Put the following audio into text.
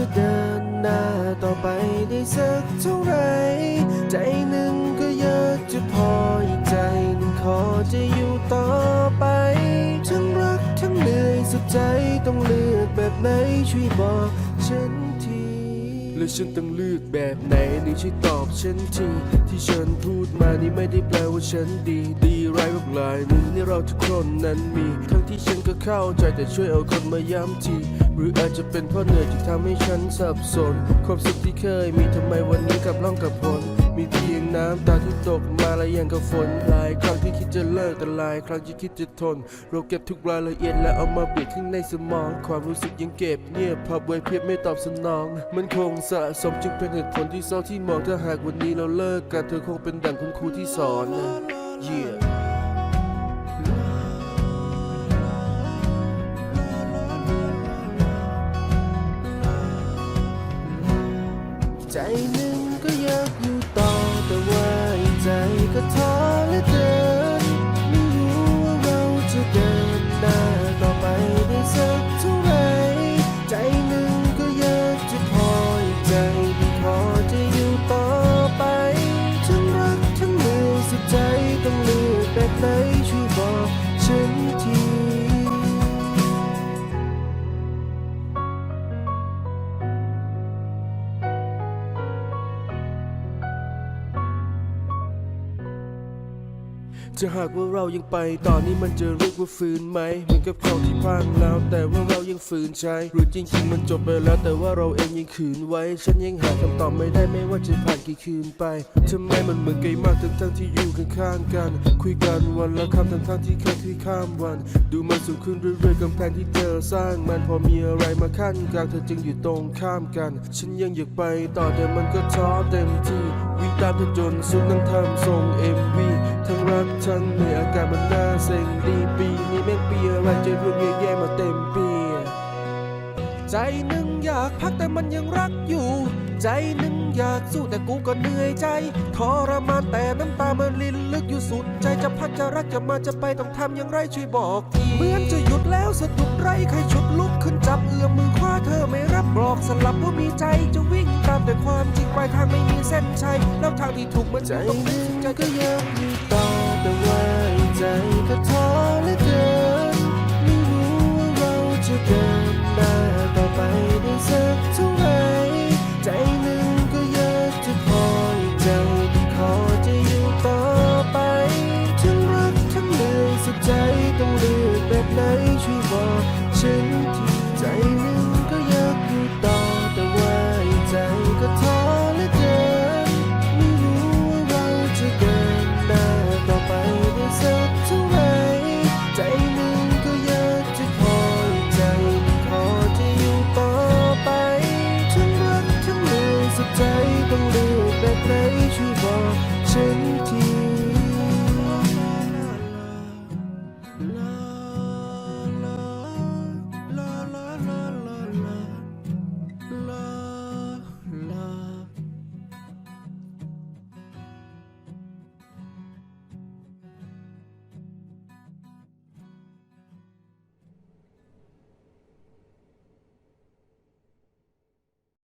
จะเดินหน้าต่อไปได้สักเท่าไร ใจหนึ่งก็เยอะจะพออีกใจหนึ่งขอจะอยู่ต่อไป ทั้งรักทั้งเหนื่อยสุดใจต้องเลือกแบบไหนช่วยบอกฉันที และฉันต้องเลือกแบบไหนนี่ช่วยตอบฉันทีที่ฉันพูดมานี่ไม่ได้แปลว่าฉันดี ดีร้ายแบบหลายมุมนี่เราทุกคนนั้นมี ทั้งที่ฉันก็เข้าใจแต่ช่วยเอาคนมาย้ำทีหรืออาจจะเป็นเพราะเหนื่อยที่ทำให้ฉันสับสน ความสุขที่เคยมีทำไมวันนี้กลับล่องกับผลมีเพียงน้ำตาที่ตกมาและยังกับฝนหลายครั้งที่คิดจะเลิกแต่หลายครั้งที่คิดจะทนเราเก็บทุกรายละเอียดและเอามาบีบข้างในสมอง ความรู้สึกยังเก็บเงียบพับไว้เพียบไม่ตอบสนอง มันคงสะสมจึงเป็นเหตุผลที่เศร้าที่มองถ้าหากวันนี้เราเลิกกันเธอคงเป็นดั่งคุณครูที่สอนนะ yeah จะหากว่าเรายังไป ตอนนี้มันจะเรียกว่าฝืนไหมเหมือนกับเขาที่พังแล้ว แต่ว่าเรายังฝืนใช้ หรือจริงๆมันจบไปแล้ว แต่ว่าเราเองยังขืนไว้ ฉันยังหาคำตอบไม่ได้ไม่ว่าจะผ่านกี่คืนไปทำไมมันเหมือนไกลมากทั้งทั้งๆที่อยู่ข้างๆกัน คุยกันวันละคำทั้งทั้งๆที่แค่คุยข้ามวัน ดูมันสูงขึ้นเรื่อยๆกำแพงที่เธอสร้างมันพอมีอะไรมาขั้นกลางเธอจึงอยู่ตรงข้ามกัน ฉันยังอยากไปต่อแต่มันก็ท้อเต็มที่วิ่งตามเธอจนสุดนั่งทำทรง MV ทั้งรักทั้งเหนื่อยอาการมันน่าเซ็งดีปีนี้แม่งปีอะไรเจอเรื่องแย่ๆมาเต็มปี ใจหนึ่งอยากพักแต่มันยังรักอยู่ ใจหนึ่งอยากสู้แต่กูก็เหนื่อยใจทรมานแต่น้ำตามันลินลึกอยู่สุด ใจจะพักจะรักจะมาจะไปต้องทำอย่างไรช่วยบอกทีเหมือนจะหยุดแล้วสะดุดไรใครชุดลุกขึ้นจับเอื้อมมือคว้าเธอไม่รับบอกสลับว่ามีใจจะวิ่งตามแต่ความจริงปลายทางไม่มีเส้นชัยแล้วทางที่ถูกมันใจหนึ่งก็ยังอยู่ต่อ ใจก็ท้อและเกิ